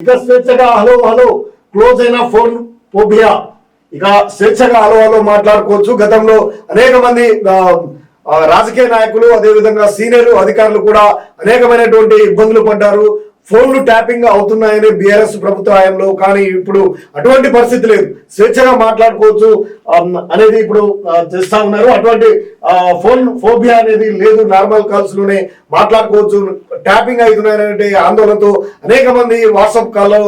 ఇక స్వేచ్ఛగా hello hello close అయిన ఫోన్ పోబియా ఇక స్వేచ్ఛగా హలో హలో మాట్లాడుకోవచ్చు. గతంలో అనేక మంది ఆ, రాజకీయ నాయకులు అదేవిధంగా సీనియర్ అధికారులు కూడా అనేకమైనటువంటి ఇబ్బందులు పడ్డారు. ఫోన్లు ట్యాపింగ్ అవుతున్నాయని బీఆర్ఎస్ ప్రభుత్వ హయాంలో కానీ ఇప్పుడు అటువంటి పరిస్థితి లేదు. స్వేచ్ఛగా మాట్లాడుకోవచ్చు అనేది ఇప్పుడు చేస్తా ఉన్నారు. అటువంటి ఫోన్ ఫోబియా అనేది లేదు. నార్మల్ కాల్స్లోనే మాట్లాడుకోవచ్చు. ట్యాపింగ్ అవుతున్నాయనే ఆందోళనతో అనేక మంది వాట్సాప్ కాల్లో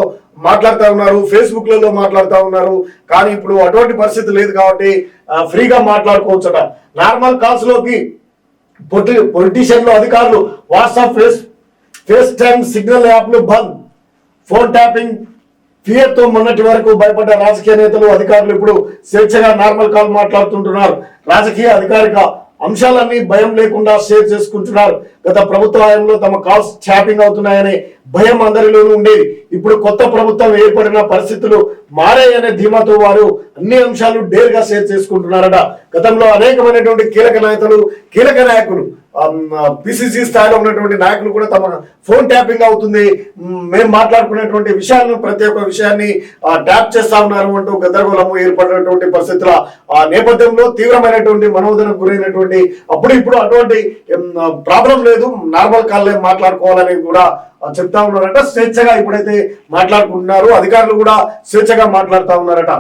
మాట్లాడుతూ ఉన్నారు ఫేస్బుక్లలో మాట్లాడుతూ ఉన్నారు. కానీ ఇప్పుడు అటువంటి పరిస్థితి లేదు కాబట్టి ఫ్రీగా మాట్లాడుకోవచ్చట. నార్మల్ కాల్స్లోకి పొలిటీషియన్లు అధికారులు WhatsApp face face time signal యాప్లు బంద్. ఫోన్ ట్యాపింగ్ ఫియర్తో మొన్నటి వరకు భయపడ్డ రాజకీయ నేతలు అధికారులు ఇప్పుడు స్వేచ్ఛగా నార్మల్ కాల్ మాట్లాడుతుంటున్నారు. రాజకీయ అధికారిక అంశాలన్నీ భయం లేకుండా షేర్ చేసుకుంటున్నారు. గత ప్రభుత్వ హయాంలో తమ కాల్స్ ట్యాపింగ్ అవుతున్నాయనే భయం అందరిలోనూ ఉండేది. ఇప్పుడు కొత్త ప్రభుత్వం ఏర్పడిన పరిస్థితులు మారాయనే ధీమాతో వారు అన్ని అంశాలు డేర్గా షేర్ చేసుకుంటున్నారట. గతంలో అనేకమైనటువంటి కీలక నాయకులు కీలక నాయకులు పిసిసి స్థాయిలో ఉన్నటువంటి నాయకులు కూడా తమ ఫోన్ ట్యాపింగ్ అవుతుంది. మేము మాట్లాడుకునేటువంటి విషయాలను ప్రతి ఒక్క విషయాన్ని ట్యాప్ చేస్తా ఉన్నారు అంటూ గందరగోళము ఏర్పడినటువంటి పరిస్థితుల ఆ నేపథ్యంలో తీవ్రమైనటువంటి మనోదనకు గురైనటువంటి అప్పుడు ఇప్పుడు అటువంటి ప్రాబ్లం లేదు. నార్మల్ కాల్లో మాట్లాడుకోవాలని కూడా చెప్తా ఉన్నారట. స్వేచ్ఛగా ఇప్పుడైతే మాట్లాడుకుంటున్నారు. అధికారులు కూడా స్వేచ్ఛగా మాట్లాడుతూ ఉన్నారట.